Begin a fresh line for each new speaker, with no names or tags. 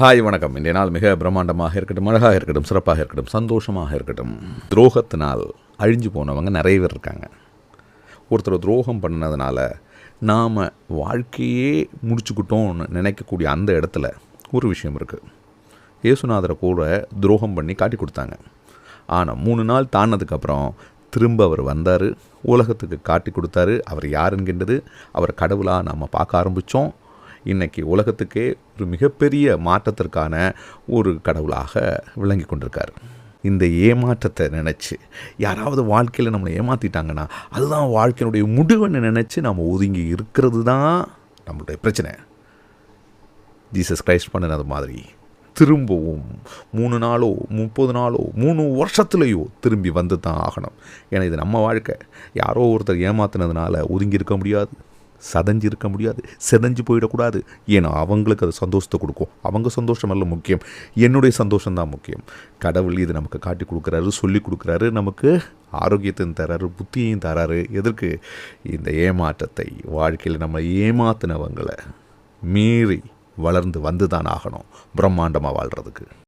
Hi வணக்கம். இன்றைய நாள் மிக பிரம்மாண்டமாக இருக்கட்டும் அழகாக இருக்கட்டும் சிறப்பாக இருக்கட்டும் சந்தோஷமாக இருக்கட்டும். துரோகத்தினால் அழிஞ்சு போனவங்க நிறைய பேர் இருக்காங்க. ஒருத்தர் துரோகம் பண்ணதுனால நாம் வாழ்க்கையே முடிச்சுக்கிட்டோம்னு நினைக்கக்கூடிய அந்த இடத்துல ஒரு விஷயம் இருக்குது இயேசுநாதரை கூட துரோகம் பண்ணி காட்டி கொடுத்தாங்க. ஆனால் மூணு நாள் தாண்டதுக்கப்புறம் திரும்ப அவர் வந்தார். உலகத்துக்கு காட்டி கொடுத்தாரு. அவர் யாருங்கின்றது அவர் கடவுளாக நாம் பார்க்க ஆரம்பித்தோம் இன்றைக்கி உலகத்துக்கே ஒரு மிகப்பெரிய மாற்றத்திற்கான ஒரு கடவுளாக விளங்கி கொண்டிருக்கார். இந்த ஏமாற்றத்தை நினச்சி யாராவது வாழ்க்கையில் நம்மளை ஏமாற்றிட்டாங்கன்னா அதுதான் வாழ்க்கையினுடைய முடிவுன்னு நினச்சி நம்ம ஒதுங்கி இருக்கிறது தான் நம்மளுடைய பிரச்சனை. ஜீசஸ் கிரைஸ்ட் பண்ணினது மாதிரி திரும்பவும் மூணு நாளோ முப்பது நாளோ மூணு வருஷத்துலேயோ திரும்பி வந்து தான் ஆகணும். ஏன்னா இது நம்ம வாழ்க்கை. யாரோ ஒருத்தர் ஏமாத்தினதுனால ஒதுங்கி இருக்க முடியாது. சதஞ்சு இருக்க முடியாது செதஞ்சு போயிடக்கூடாது. ஏன்னா அவங்களுக்கு அது சந்தோஷத்தை கொடுக்கும். அவங்க சந்தோஷம் அல்ல முக்கியம். என்னுடைய சந்தோஷம் தான் முக்கியம். கடவுள் இது நமக்கு காட்டி கொடுக்குறாரு சொல்லி கொடுக்குறாரு நமக்கு ஆரோக்கியத்தையும் தராரு புத்தியையும் தராரு. எதற்கு? இந்த ஏமாற்றத்தை. வாழ்க்கையில் நம்ம ஏமாத்தினவங்களை மீறி வளர்ந்து வந்து தான் ஆகணும் பிரம்மாண்டமாக வாழ்கிறதுக்கு